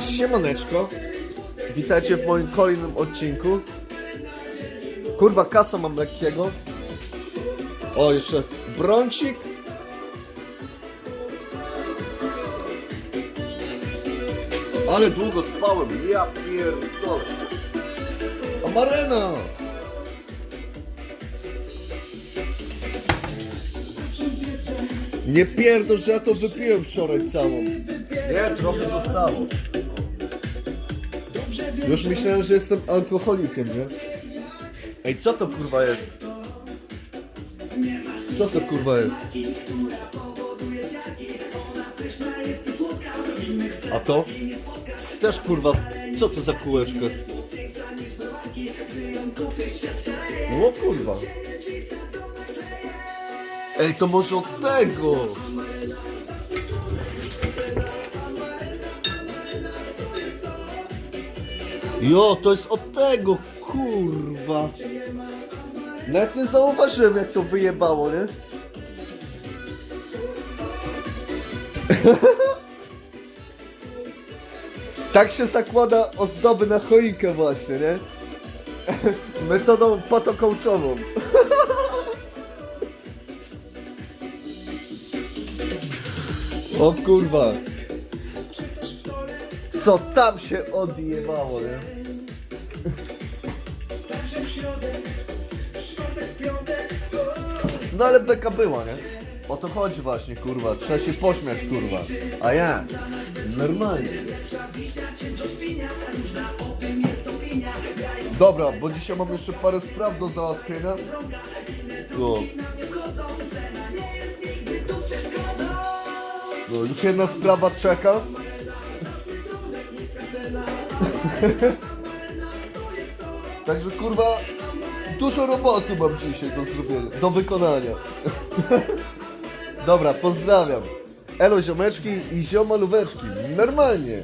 Siemaneczko. Witajcie w moim kolejnym odcinku. Kurwa, kaca mam lekkiego. O, jeszcze brącik. Ale długo spałem, ja pierdolę. Amarena! Nie pierdol, że ja to wypiłem wczoraj całą. Nie, trochę zostało. Już myślałem, że jestem alkoholikiem, nie? Ej, co to kurwa jest? Co to kurwa jest? A to? Też kurwa, co to za kółeczko? O kurwa. Ej, to może od tego? Jo, to jest od tego, kurwa. Nawet nie zauważyłem, jak to wyjebało, nie? tak się zakłada ozdoby na choinkę właśnie, nie? Metodą patokołczową. o kurwa. Co tam się odjebało, nie? No ale beka była, nie? O to chodzi właśnie, kurwa. Trzeba się pośmiać, kurwa. A ja? Normalnie. Dobra, bo dzisiaj mam jeszcze parę spraw do załatwienia. No. No, już jedna sprawa czeka. Także kurwa, dużo roboty mam dzisiaj do zrobienia, do wykonania. Dobra, pozdrawiam. Elo ziomeczki i ziomalóweczki. Normalnie.